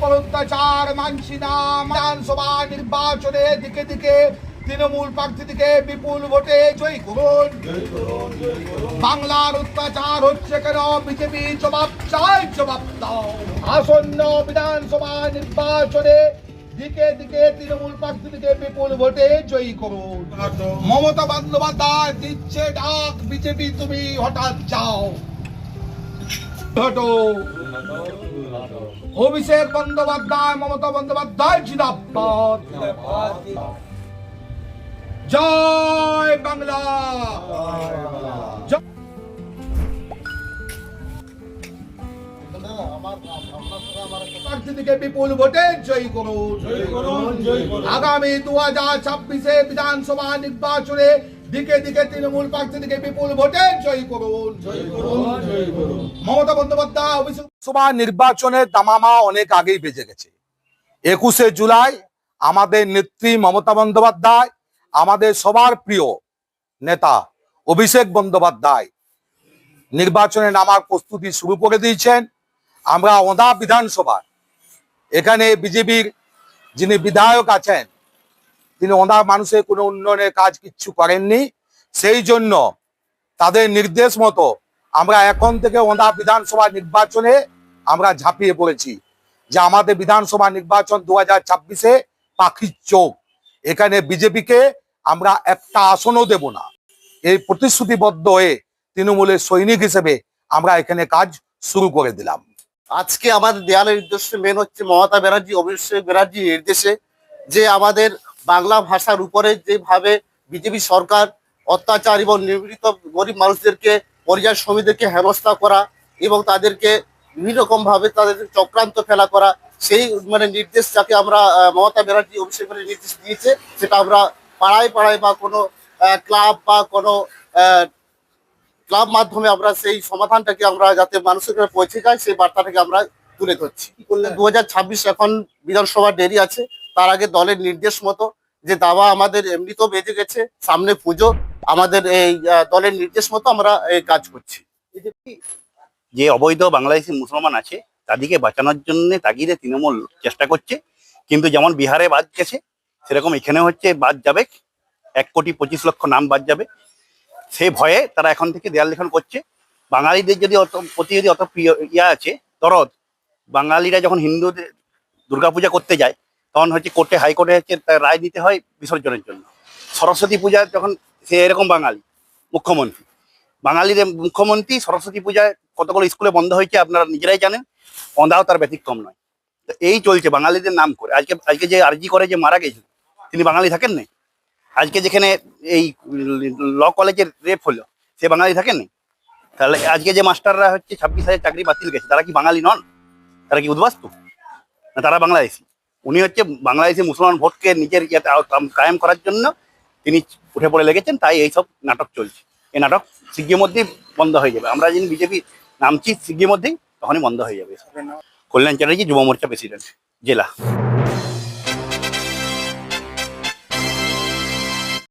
উপর অত্যাচার মানছি না। বিধানসভা নির্বাচনে দিকে দিকে তৃণমূল প্রার্থী থেকে বিপুল ভোটে জয় করুন। বাংলার অত্যাচার হচ্ছে কেন? বিজেপি জবাব চাই, জবাব দাও। আসন্ন বিধানসভা নির্বাচনে দিকে দিকে তৃণমূল প্রার্থী থেকে বিপুল ভোটে জয়ী করুন। মমতা বন্দ্যোপাধ্যায় দিচ্ছে ডাক। বিজেপি, তুমি হঠাৎ যাও। হটো। অভিষেক বন্দ্যোপাধ্যায় মমতা বন্দ্যোপাধ্যায় জিন্দাবাদ। জয় বাংলা। জয়- বিপুল ভোটে জয়ী করুন। আগামী দু হাজার ছাব্বিশে বিধানসভা নির্বাচনে দিকে দিকে তৃণমূল প্রার্থীদেরকে বিপুল ভোটে জয়ী করুন। মমতা বন্দ্যোপাধ্যায় অভিষেক সভা নির্বাচনের দামামা অনেক আগেই বেজে গেছে। একুশে জুলাই আমাদের নেত্রী মমতা বন্দ্যোপাধ্যায় আমাদের সবার প্রিয় নেতা অভিষেক বন্দ্যোপাধ্যায় নির্বাচনে নামার প্রস্তুতি শুরু করে দিয়েছেন। আমরা ওদা বিধানসভা এখানে বিজেপির যিনি বিধায়ক আছেন তিনি ওদা মানুষের কোনো উন্নয়নের কাজ কিচ্ছু করেননি। সেই জন্য তাদের নির্দেশ মতো আমরা এখন থেকে ওদা বিধানসভা নির্বাচনে আমরা ঝাঁপিয়ে পড়েছি। যে আমাদের বিধানসভা নির্বাচন দু হাজার ছাব্বিশে পাখির চোখ। এখানে বিজেপিকে আমরা একটা আসনও দেব না। এই প্রতিশ্রুতিবদ্ধ হয়ে তৃণমূলের সৈনিক হিসেবে আমরা এখানে কাজ শুরু করে দিলাম। আজকে আমাদের দেয়ালের উদ্দেশ্য মেন হচ্ছে মমতা ব্যানার্জি, অভিষেক ব্যানার্জির নির্দেশে যে আমাদের বাংলা ভাষার উপরে যেভাবে বিজেপি সরকার অত্যাচার এবং নিপীড়িত গরিব মানুষদেরকে পরিযায় শ্রমিকদেরকে হেনস্থা করা এবং তাদেরকে বিভিন্ন রকম ভাবে তাদের চক্রান্ত ফেলা করা সেই মানে নির্দেশ যাকে আমরা মমতা ব্যানার্জি অভিষেক ব্যানার্জি নির্দেশ দিয়েছে সেটা আমরা পাড়ায় পাড়ায় বা কোনো ক্লাব বা কোনো ক্লাব মাধ্যমে আমরা সেই সমাধানটাকে আমরা যাতে মানুষের কাছে পৌঁছে যায় সেই বার্তাটাকে আমরা তুলে ধরছি। দু হাজার ছাব্বিশ এখন বিধানসভা দেরি আছে তার আগে দলের নির্দেশ মতো যে দাবা আমাদের এমনিতেও বেজে গেছে, সামনে পুজো, আমাদের এই দলের নির্দেশ মতো আমরা এই কাজ করছি। যে অবৈধ বাংলাদেশি মুসলমান আছে, তাদেরকে বাঁচানোর জন্য তাগিদে তৃণমূল চেষ্টা করছে, কিন্তু যেমন বিহারে বাদ গেছে, সেরকম এখানে হচ্ছে বাদ যাবে, এক কোটি পঁচিশ লক্ষ নাম বাদ যাবে। সেই ভয়ে তারা এখন থেকে দেয়াল লিখন করছে। বাঙালিদের যদি অত, প্রতি যদি অত প্রিয় ইয়া আছে দরদ বাঙালিরা যখন হিন্দুদের দুর্গাপূজা করতে যায় তখন হচ্ছে কোর্টে, হাইকোর্টে হচ্ছে রায় দিতে হয় বিসর্জনের জন্য। সরস্বতী পূজা যখন সে এরকম বাঙালি, মুখ্যমন্ত্রী। বাঙালিদের মুখ্যমন্ত্রী সরস্বতী পূজায় কতগুলো স্কুলে বন্ধ হয়েছে আপনারা নিজেরাই জানেন? অন্ধাও তার ব্যতিক্রম নয়। তো এই চলছে বাঙালিদের নাম করে। আজকে আজকে যে আরজি করে যে মারা গেছিল তিনি বাঙালি থাকেন না? আজকে যেখানে এই ল কলেজের রেপ হলো, সে বাঙালি থাকেন না? তাহলে আজকে যে মাস্টাররা হচ্ছে ছাব্বিশ হাজার চাকরি বাতিল গেছে, তারা কি বাঙালি নন? তারা কি উদ্বাস্তু? না, তারা বাংলাদেশি। উনি হচ্ছে বাংলাদেশি মুসলমান ভোটকে নিজের ইয়েতে কায়েম করার জন্য তিনি উঠে পড়ে লেগেছেন তাই এইসব নাটক চলছে। এই নাটক শিগগির মধ্যেই বন্ধ হয়ে যাবে। আমরা যিনি বিজেপি নামছি শিগগির মধ্যেই তখনই বন্ধ হয়ে যাবে। কল্যাণ চ্যাটার্জি যুব মোর্চা প্রেসিডেন্ট জেলা।